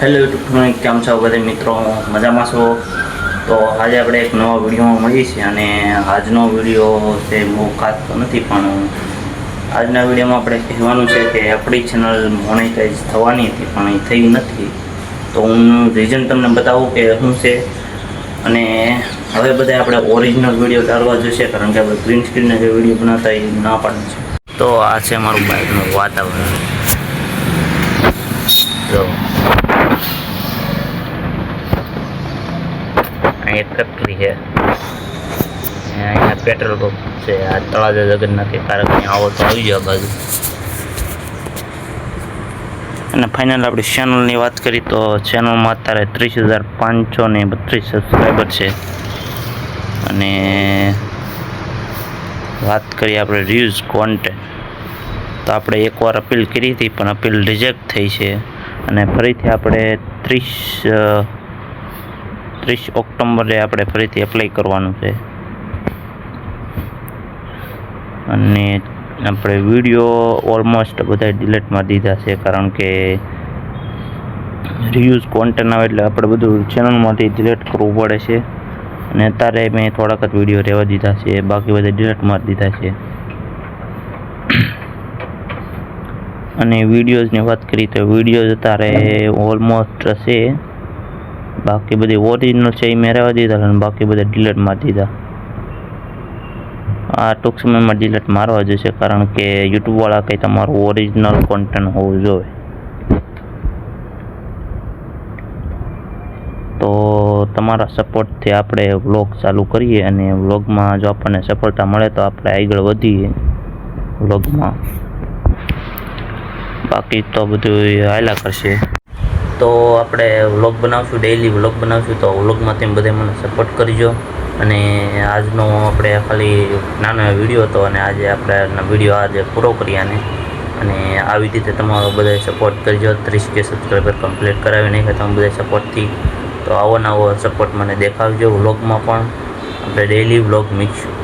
Hello YouTube કેમ છો બધા મિત્રો, મજામાં છો? તો આજે આપણે એક નવા વિડીયોમાં મળીએ છીએ અને આજનો વીડિયો છે બહુ ખાસ તો નથી, પણ આજના વિડીયોમાં આપણે કહેવાનું છે કે આપણી ચેનલ મોનેટાઈઝ થવાની હતી, પણ એ થઈ નથી. તો હું રીઝન તમને બતાવું કે શું છે અને હવે બધા આપણે ઓરિજિનલ વીડિયો ડાળવા જોઈશે, કારણ કે આપણે ગ્રીન સ્ક્રીનના જે વીડિયો બનાવતા એ ના પાડે છે. તો આ છે મારું બાઇકનું વાતાવરણ. અહીં એક ફેક્ટરી છે. અહીંયા પેટ્રોલ પંપ છે. આ તળાજા જગન્નાથ કારક અહીંયા આવો તો આવી જાવ બાજુ. અને ફાઇનલ આપણી ચેનલની વાત કરી તો ચેનલમાં અત્યારે ત્રીસ હજાર પાંચસો ને બત્રીસ સબસ્ક્રાઈબર છે. અને વાત કરીએ આપણે રિવ્યુઝ કોન્ટેન્ટ તો આપણે એકવાર અપીલ કરી હતી, પણ અપીલ રિજેક્ટ થઈ છે. અને ફરીથી આપણે ત્રીસ ત્રીસ ઓક્ટોબરે આપણે ફરીથી એપ્લાય કરવાનું છે. અને આપણે વીડિયો ઓલમોસ્ટ બધા ડિલેટ મારી દીધા છે, કારણ કે રિયુઝ કોન્ટેન્ટ આવે એટલે આપણે બધું ચેનલમાંથી ડિલેટ કરવું પડે છે. અને અત્યારે મેં થોડાક જ વીડિયો રહેવા દીધા છે, બાકી બધા ડિલેટ મારી દીધા છે. અને વિડીયોઝની વાત કરી તો વિડીયોઝ અત્યારે ઓલમોસ્ટ છે. બાકી બધી ઓરિજિનલ છે એ મેં દીધા અને બાકી બધા ડિલેટ મારી દીધા. આ ટૂંક સમયમાં ડિલેટ મારવા જશે કારણ કે યુટ્યુબવાળા કંઈ તમારું ઓરિજિનલ કોન્ટેન્ટ હોવું જોઈએ. તો તમારા સપોર્ટથી આપણે વ્લોગ ચાલુ કરીએ અને વ્લોગમાં જો આપણને સફળતા મળે તો આપણે આગળ વધીએ વ્લોગમાં બાકી તો બધું હાયલા કરશે. તો આપણે વ્લોગ બનાવશું ડેઈલી વ્લોગ બનાવશું. તો વ્લોગમાં તેમ બધા મને સપોર્ટ કરજો. અને આજનો આપણે ખાલી નાનો વીડિયો હતો અને આજે આપણે વીડિયો આજે પૂરો કરીએ ને અને આવી રીતે તમારો બધા સપોર્ટ કરજો. ત્રીસ કે સબસ્ક્રાઈબર કમ્પ્લીટ કરાવી નહીં તમે બધા સપોર્ટથી તો આવો નવો સપોર્ટ મને દેખાડજો વ્લોગમાં પણ. આપણે ડેઈલી વ્લોગ મીકશું.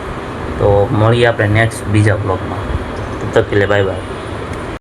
તો મળીએ આપણે નેક્સ્ટ બીજા વ્લોગમાં. તકલીફ બાય બાય